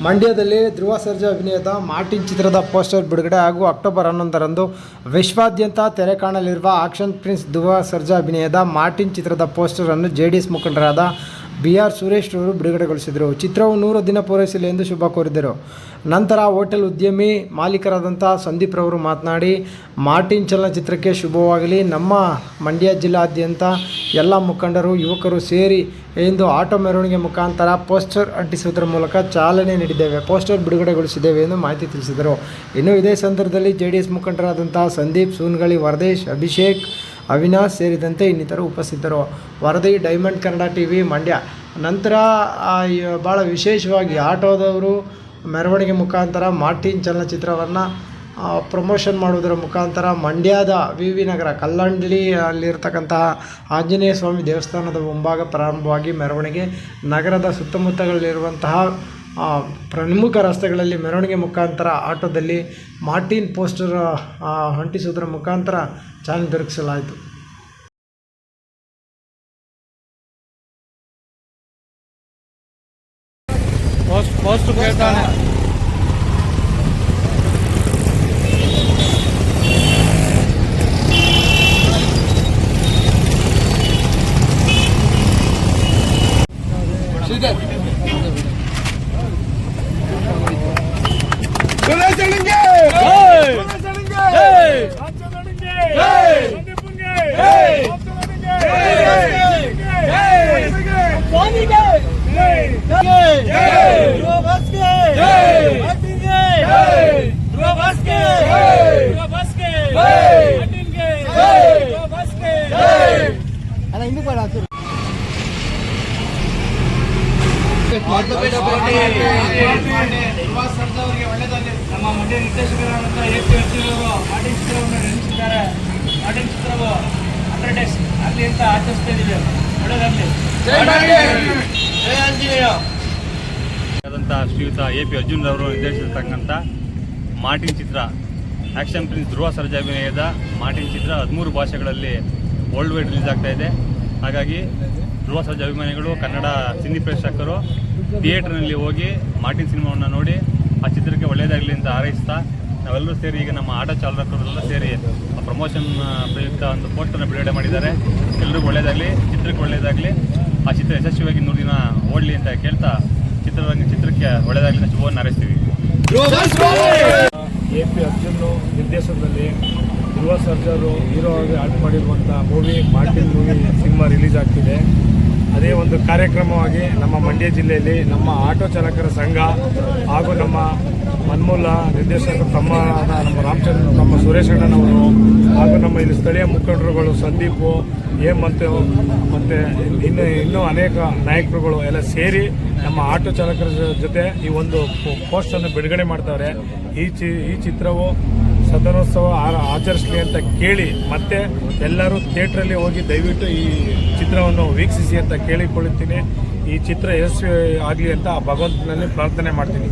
ಮಂಡ್ಯದಲ್ಲಿ ಧ್ರುವ ಸರ್ಜಾ ಅಭಿನಯದ ಮಾರ್ಟಿನ್ ಚಿತ್ರದ ಪೋಸ್ಟರ್ ಬಿಡುಗಡೆ ಹಾಗೂ ಅಕ್ಟೋಬರ್ ಹನ್ನೊಂದರಂದು ವಿಶ್ವಾದ್ಯಂತ ತೆರೆ ಕಾಣಲಿರುವ ಆಕ್ಷನ್ ಪ್ರಿನ್ಸ್ ಧ್ರುವ ಸರ್ಜಾ ಅಭಿನಯದ ಮಾರ್ಟಿನ್ ಚಿತ್ರದ ಪೋಸ್ಟರನ್ನು ಜೆ ಡಿ ಎಸ್ ಮುಖಂಡರಾದ ಬಿ ಆರ್ ಸುರೇಶ್ ಅವರು ಬಿಡುಗಡೆಗೊಳಿಸಿದರು. ಚಿತ್ರವು ನೂರು ದಿನ ಪೂರೈಸಲಿ ಎಂದು ಶುಭ ಕೋರಿದರು. ನಂತರ ಹೋಟೆಲ್ ಉದ್ಯಮಿ ಮಾಲೀಕರಾದಂಥ ಸಂದೀಪ್ ರವರು ಮಾತನಾಡಿ, ಮಾರ್ಟಿನ್ ಚಲನಚಿತ್ರಕ್ಕೆ ಶುಭವಾಗಲಿ. ನಮ್ಮ ಮಂಡ್ಯ ಜಿಲ್ಲಾದ್ಯಂತ ಎಲ್ಲ ಮುಖಂಡರು, ಯುವಕರು ಸೇರಿ ಎಂದು ಆಟೋ ಮೆರವಣಿಗೆ ಮುಖಾಂತರ ಪೋಸ್ಟರ್ ಅಂಟಿಸುವುದರ ಮೂಲಕ ಚಾಲನೆ ನೀಡಿದ್ದೇವೆ. ಪೋಸ್ಟರ್ ಬಿಡುಗಡೆಗೊಳಿಸಿದ್ದೇವೆ ಎಂದು ಮಾಹಿತಿ ತಿಳಿಸಿದರು. ಇನ್ನು ಇದೇ ಸಂದರ್ಭದಲ್ಲಿ ಜೆ ಡಿ ಎಸ್ ಮುಖಂಡರಾದಂಥ ಸಂದೀಪ್, ಸೂನ್ಗಳಿ, ವರದೇಶ್, ಅಭಿಷೇಕ್ ಅವಿನಾಶ್ ಸೇರಿದಂತೆ ಇನ್ನಿತರು ಉಪಸ್ಥಿತರು. ವರದಿ, Diamond Kannada T V Mandya. ನಂತರ ಭಾಳ ವಿಶೇಷವಾಗಿ ಆಟೋದವರು ಮೆರವಣಿಗೆ ಮುಖಾಂತರ ಮಾರ್ಟಿನ್ ಚಲನಚಿತ್ರವನ್ನು ಪ್ರಮೋಷನ್ ಮಾಡುವುದರ ಮುಖಾಂತರ ಮಂಡ್ಯದ ವಿ ವಿ ನಗರ ಕಲ್ಲಂಡ್ಲಿ ಅಲ್ಲಿರ್ತಕ್ಕಂತಹ ಆಂಜನೇಯ ಸ್ವಾಮಿ ದೇವಸ್ಥಾನದ ಮುಂಭಾಗ ಪ್ರಾರಂಭವಾಗಿ ಮೆರವಣಿಗೆ, ನಗರದ ಸುತ್ತಮುತ್ತಗಳಲ್ಲಿರುವಂತಹ ಪ್ರಮುಖ ರಸ್ತೆಗಳಲ್ಲಿ ಮೆರವಣಿಗೆ ಮುಖಾಂತರ ಆಟೋದಲ್ಲಿ ಮಾರ್ಟಿನ್ ಪೋಸ್ಟರ್ ಅಂಟಿಸುವುದರ ಮುಖಾಂತರ ಚಾಲನೆ ದೊರಕಿಸಲಾಯಿತು. ಪೋಸ್ಟ್ ಪೋಸ್ಟ್ ಸರ್ದವರಿಗೆ ಎ ಪಿ ಅರ್ಜುನ್ ಅವರು ನಿರ್ದೇಶಿಸಿರ್ತಕ್ಕಂಥ ಶ್ರೀಯುತ ಎ ಪಿ ನಿರ್ದೇಶಿಸತಕ್ಕಂಥ ಮಾರ್ಟಿನ್ ಚಿತ್ರ, ಆ್ಯಕ್ಷನ್ ಪ್ರಿನ್ಸ್ ಧ್ರುವ ಸರ್ಜಾ ಅಭಿನಯದ ಮಾರ್ಟಿನ್ ಚಿತ್ರ ಹದಿಮೂರು ಭಾಷೆಗಳಲ್ಲಿ ವರ್ಲ್ಡ್ ವೈಡ್ ರಿಲೀಸ್ ಆಗ್ತಾ ಇದೆ. ಹಾಗಾಗಿ ಧ್ರುವ ಸರ್ಜಾ ಅಭಿಮಾನಿಗಳು ಕನ್ನಡ ಸಿನಿ ಪ್ರೇಕ್ಷಕರು ಥಿಯೇಟರ್ನಲ್ಲಿ ಹೋಗಿ ಮಾರ್ಟಿನ್ ಸಿನಿಮಾವನ್ನು ನೋಡಿ ಆ ಚಿತ್ರಕ್ಕೆ ಒಳ್ಳೆಯದಾಗಲಿ ಅಂತ ಹಾರೈಸ್ತಾ ನಾವೆಲ್ಲರೂ ಸೇರಿ ಈಗ ನಮ್ಮ ಆಟೋ ಚಾಲಕರೆಲ್ಲ ಸೇರಿ ಆ ಪ್ರಮೋಷನ್ ಪ್ರಯುಕ್ತ ಒಂದು ಪೋಸ್ಟನ್ನು ಬಿಡುಗಡೆ ಮಾಡಿದ್ದಾರೆ. ಎಲ್ರಿಗೂ ಒಳ್ಳೆಯದಾಗಲಿ ಚಿತ್ರಕ್ಕೆ ಒಳ್ಳೆಯದಾಗಲಿ ಆ ಚಿತ್ರ ಯಶಸ್ವಿಯಾಗಿ ನೂರು ದಿನ ಓಡಲಿ ಅಂತ ಕೇಳ್ತಾ ಚಿತ್ರರಂಗ ಚಿತ್ರಕ್ಕೆ ಒಳ್ಳೆಯದಾಗಲಿ ಅಂತ ಶುಭವನ್ನು ಹಾರೈಸ್ತೀವಿ. ಎ ಪಿ ಅರ್ಜುನ್ ನಿರ್ದೇಶನದಲ್ಲಿ ಧ್ರುವ ಸರ್ಜರು ಹೀರೋ ಆಗಿ ಆಕ್ಟ್ ಮಾಡಿರುವಂಥ movie, Martin movie cinema release ಆಗ್ತಿದೆ. ಅದೇ ಒಂದು ಕಾರ್ಯಕ್ರಮವಾಗಿ ನಮ್ಮ ಮಂಡ್ಯ ಜಿಲ್ಲೆಯಲ್ಲಿ ನಮ್ಮ ಆಟೋ ಚಾಲಕರ ಸಂಘ ಹಾಗೂ ನಮ್ಮ ಮನ್ಮೂಲ ನಿರ್ದೇಶಕರು ತಮ್ಮ ನಮ್ಮ ರಾಮಚಂದ್ರ, ನಮ್ಮ ಸುರೇಶ್ ಅಣ್ಣನವರು ಹಾಗೂ ನಮ್ಮ ಇಲ್ಲಿ ಸ್ಥಳೀಯ ಮುಖಂಡರುಗಳು ಸಂದೀಪು, ಹೇಮಂತ ಮತ್ತು ಇನ್ನು ಇನ್ನೂ ಅನೇಕ ನಾಯಕರುಗಳು ಎಲ್ಲ ಸೇರಿ ನಮ್ಮ ಆಟೋ ಚಾಲಕರ ಜೊತೆ ಈ ಒಂದು ಪೋಸ್ಟನ್ನು ಬಿಡುಗಡೆ ಮಾಡ್ತಾರೆ. ಈ ಚಿ, ಈ ಚಿತ್ರವು ಸದನೋತ್ಸವ ಆಚರಿಸಲಿ ಅಂತ ಕೇಳಿ ಮತ್ತೆ ಎಲ್ಲರೂ ಥಿಯೇಟ್ರಲ್ಲಿ ಹೋಗಿ ದಯವಿಟ್ಟು ಈ ಚಿತ್ರವನ್ನು ವೀಕ್ಷಿಸಿ ಅಂತ ಕೇಳಿಕೊಳ್ಳುತ್ತೀನಿ. ಈ ಚಿತ್ರ ಯಶಸ್ವಿ ಆಗಲಿ ಅಂತ ಆ ಭಗವಂತನಲ್ಲಿ ಪ್ರಾರ್ಥನೆ ಮಾಡ್ತೀನಿ.